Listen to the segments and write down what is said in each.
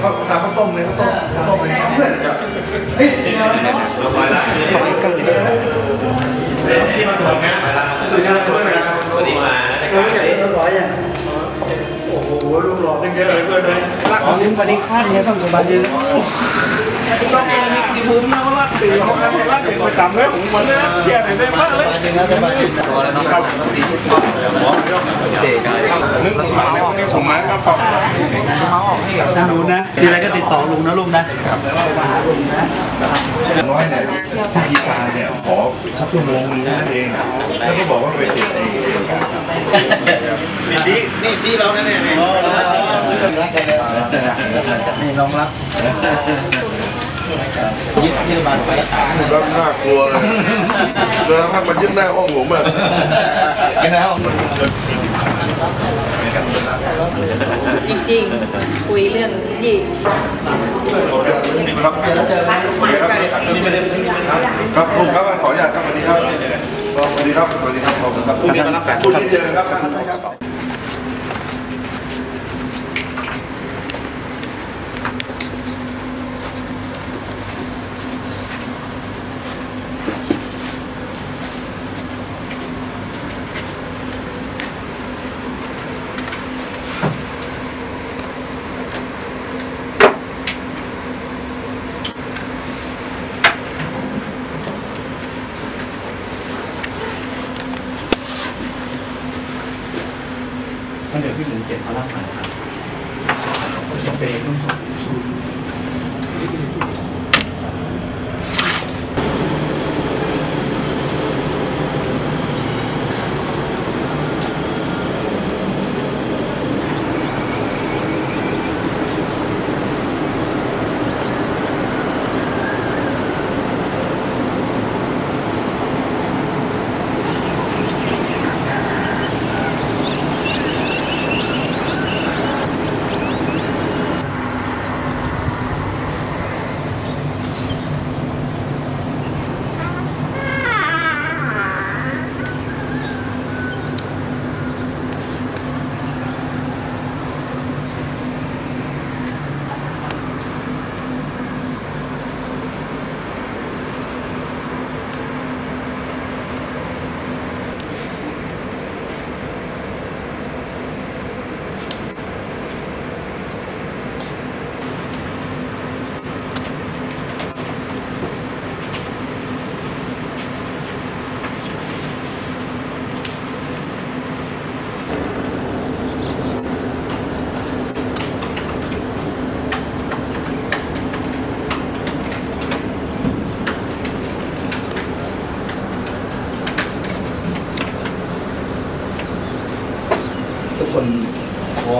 เขาทำข้าวต้มเลยข้าวต้มข้าวต้มเลยเพื่อนจะเฮ้ยเราไปละไปกันเลยที่มาตรวจงานสุดยอดเพื่อนกันวัสดีมาเราไม่ใช่ตัวสอยอะโอ้โหรูปหล่อกันเยอะเลยเพื่อนเลยรักของนิ้งปณิข้าเนี่ยต้องสบายดีนะต้องเรียนมีภูมินะว่ารักตื่นเขาครับรักเป็นประจำเลยผมวันนี้เที่ยวไหนได้บ้างเลยครับเจ๊กันนึกสมาร์ทสมาร์ทครับผมสมาร์ทออกให้กับทางนู้นนะมีอะไรก็ติดต่อลุงนะลุงนะมาหาลุงนะน้อยเนี่ยพิธีการเนี่ยขอสักชั่วโมงนึงนั่นเองแล้วก็บอกว่าไปติดไอ้นี่ชี้นี่ชี้เราแน่ๆเนี่ยนี่น้องรักก็น่ากลัวเลยเจอพักมันยึดหน้าห้องผมอะจริงๆ คุยเรื่องยี่ครับครับผมครับขออนุญาตครับสวัสดีครับสวัสดีครับสวัสดีครับขอบคุณครับพรุ่งนี้มารับพรุ่งนี้เจอกันครับ มันเดี๋ยวพี่หมูเก็บมาล่างใหม่ครับ เฟย์ต้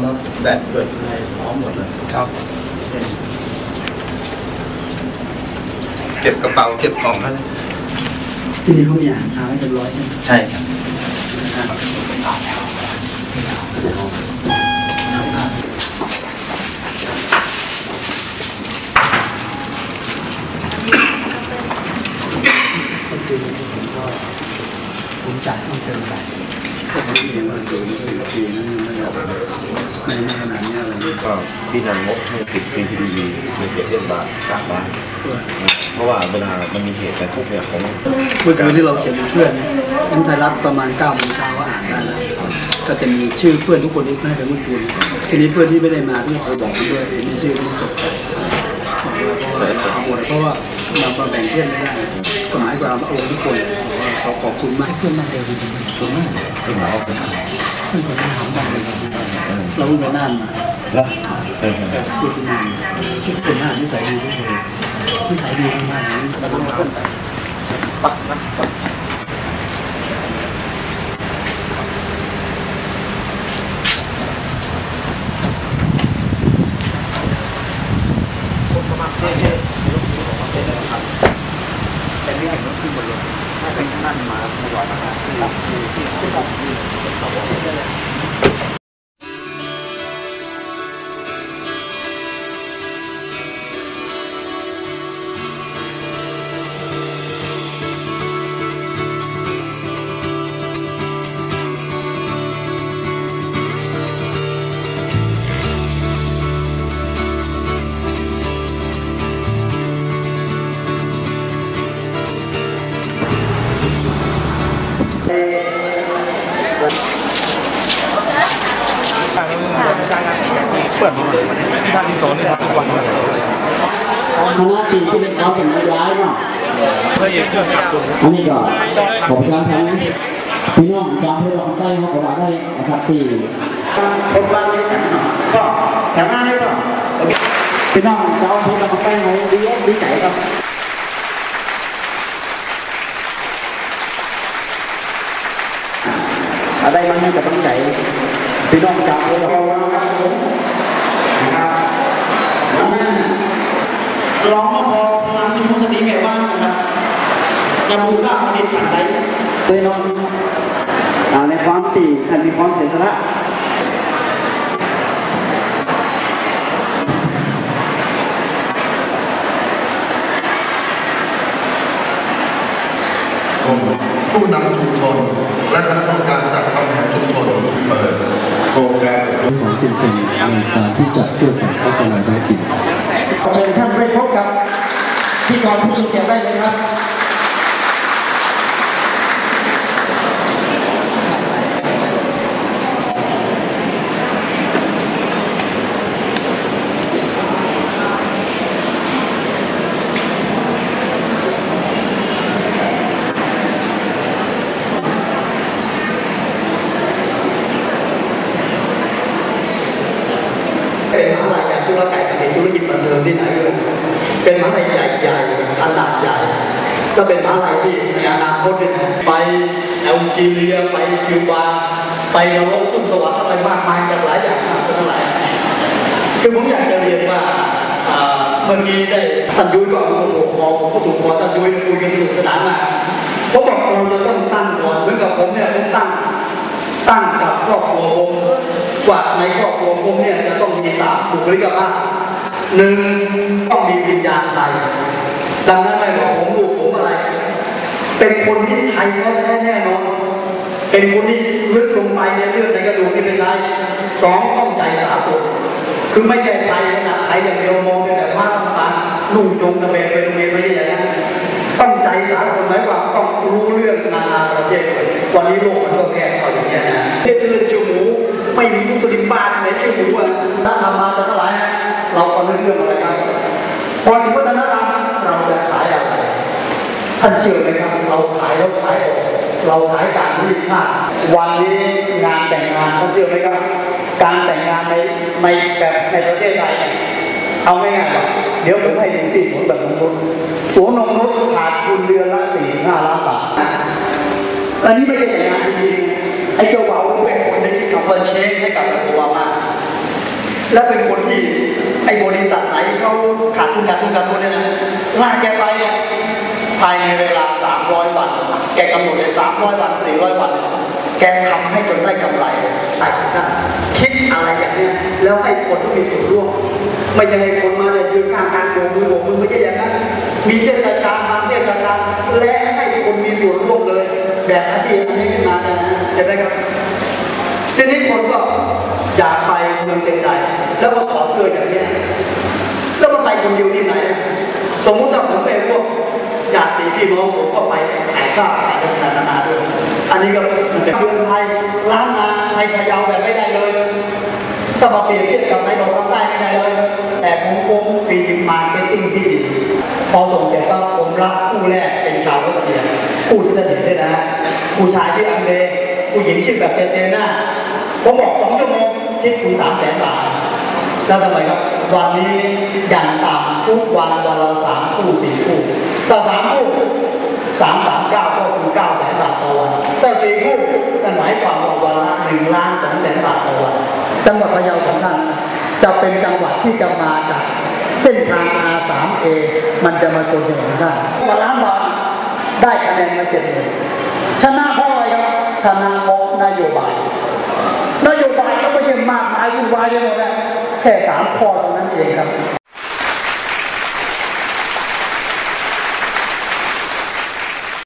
แล้วแดดเกิดอะไรพร้อมหมดเลยครับ เก็บกระเป๋าเก็บของแล้วที่นี่เขามีอาหารเช้าให้เรียบร้อยใช่ไหมใช่ครับก็คือผมก็ผมจ่ายต้องเติมไป ผมเรียนมาดูสี่ปีนั้นยังไม่ได้ในในขนาดนี้อะไรนี่ก็พี่นันงบให้ติด CCTV ในเขตเทศบาลกลางบ้านเพราะว่าเวลามันมีเหตุอะไรพวกเนี่ยของเมื่อคืนที่เราเขียนเพื่อนน้ำไทยรัฐประมาณ9ก้าโมงเช้าก็อ่านได้แล้วก็จะมีชื่อเพื่อนทุกคนที่ให้ไปเมื่อคืนทีนี้เพื่อนที่ไม่ได้มาที่เขาบอกด้วยมีชื่อที่จดเพราะว่าเอาหมดเพราะว่าเราแบ่งเพื่อนไม่ได้ก็หมายความว่าโอ้ทุกคน ขาขอบคุณมากเพื่อนมากเลยจริงๆส่วนมากที่หมายว่าเป็นเพื่อนคนที่ถามบ้างเลยครับเราเพิ่งไปน่านมาแล้วเออพูดที่น่านทุกคนน่านนิสัยดีทุกคนนิสัยดีมากๆเลยเราต้องมาต้นแต่แต่นี่เห็นว่าขึ้นบนรถ ถ้าเป็นข้างนั่นมาตลอดนะครับที่ที่ที่ที่ ผมที่ด้านที่สองนี่ทำทุกวันเลยคณะปีที่เป็นเขาเป็นร้ายเนาะเพื่อเองเพื่อจับจุดอันนี้ก็ขอประชาสัมพันธ์พี่น้องจำให้เราใกล้เขาก็ว่าได้นะครับที่คนบ้านนี้ก็แถวหน้านี่ก็พี่น้องจำให้เราใกล้เขาดีดีใจครับอะไรมันให้กับต้องใจพี่น้องจำให้เรานรับ ร้องพอพลังมีมุสสีแก่บ้านนะครับจะมูลค่าผลิตภัณฑ์ใดเลยน้องอ่าในความตีท่านมีความเสียสละผมผู้นำชุมชน และคณะกรรมการจัดทำแผนชุมชนเปิดโครงการของจริงๆในการที่จะช่วยกันพัฒนาท้องถิ่น ขอเชิญท่านไปพบกับพี่กรผู้สุขเกียรติได้เลยครับเป็น มหาลัยอย่างที่ว่าไก่เป็นธุรกิจบันเทิงที่ไหนเลยเป็นมหาลัยใหญ่ๆขนาดใหญ่ก็เป็นมหาลัยที่ในอนาคตเนี่ยไปแอลจีเรียไปคิวบาไปนรกขึ้นสวรรค์อะไรมากมายกันหลายอย่างมากทั้งหลายคือผมอยากจะเรียนว่าเมื่อกี้ได้ท่านยุ้ยก็โอ้โหขอผมก็ถูกขอท่านยุ้ยคุยกันสนุกสนานมากเขาบอกเราจะต้องตั้งก่อนเหมือนกับผมเนี่ยผมตั้งตั้งกับ รอบครัวผมว่าในครอบครัวผมเนี่ยจะต้องมีสามบุคลิกภาพหนึ่งต้องมีวิญญาณไทยดังนั้นไม่บอกผมลูกผมอะไร เป็นคนที่ไทยแท้ๆแน่นอนเป็นคนที่ลึกลงไปในเลือดในกระดูกนี่เป็นไทยสองต้องใจสากลคือไม่ใช่ไทยนะไทยอย่างเดียวมองเป็นแต่ผ้าต่างๆนุ่งจงกระเบนไปโรงเรียนไม่ใช่อย่างนั้นต้องใจสากลหมายความต้องรู้เรื่องนานาประเทศเลย วันนี้โลกมันก็แก้เขาอย่างนี้ยนะเรื่องเรื่องชื่อหมูไม่มีมุสลิมบ้านไหนเชื่อหมูอะถ้าทำมาจะเท่าไหร่เราก็เรื่องอะไรครับพอถึงวัฒนธรรมเราจะขายอะไรท่านเชื่อไหมครับเราขายแล้วขายออกเราขายการรีดผ้าวันนี้งานแต่งงานท่านเชื่อไหมครับ การแต่งงานในในแบบในประเทศไทยเนี่ยเอาง่ายๆว่าเดี๋ยวผมให้ดูที่สวนแบบนงนุษสวนนงนุษขาดทุนเดือนละสี่ห้าล้านบาท อันนี้ไม่ใช่แต่งานจริงๆไอ้เจ้าบ่าวเป็นคนที่ทำเปิดเช็คให้กับโอบามาและเป็นคนที่ไอ้บริษัทไหนเขาขาดทุนขาดทุนขาดทุนเนี่ยนะลากแกไปเนี่ยภายในเวลา 300 วัน แกกำหนดเลย300 วัน 400 วัน แกทำให้จนได้กำไรแต่คิดอะไรอย่างเนี้ยแล้วให้คนที่มีส่วนร่วมไม่ใช่ให้คนมาเลยยืนข้างการโยมือโบกมือไม่ใช่อย่างนั้นมีเทศกาลทำเทศกาลและให้คนมีส่วนร่วมเลย แบบที่อันนี้ขึ้นมานะเห็นไหมครับทีนี้คนก็อยากไปเมืองเชียงรายแล้วก็ขอเสื้ออย่างนี้แล้วก็ไปคนเดียวที่ไหน สมมุติว่าผมเป็นพวกญาติพี่น้องผมก็ไปถ่ายภาพถ่ายนานานาด้วยอันนี้ก็มันเป็นเมืองไทยล้านนาไทยพะเยาแบบไม่ได้เลยถ้ามาเปรียบเทียบกับในบอกทำได้ไม่ได้เลย แต่ผมคงปีมาร์เก็ตติ้งที่ดีพอส่งเสร็จก็ผมรับคู่แรก ซียคู่ที่จะเห็นด้วยนะผู้ชายชื่ออังเดย์ผู้หญิงชื่อแบบเตเตน่าผมบอกสองชั่วโมงคิดคุณสามแสนบาทแล้วทำไมครับ วันนี้อย่างต่ำทุกวันวันละสามคู่สี่คู่ถ้าสามคู่สามสามเก้าก็คือเก้าแสนบาทต่อวันถ้าสี่คู่นั่นหมายความว่าวันละหนึ่งล้านสองแสนบาทต่อวันจังหวัดพะเยาของท่านจะเป็นจังหวัดที่จะมาจากเส้นทาง R3A มันจะมาชนจังหวัดของท่านวันล้านบาท ได้คะแนนมาเจ็ดหมื่นชนะเพราะอะไรครับชนะเพราะนโยบาย นโยบายก็ไม่ใช่มากมายวุ่นวายไปหมดนะแค่สามข้อเท่านั้นเองครับ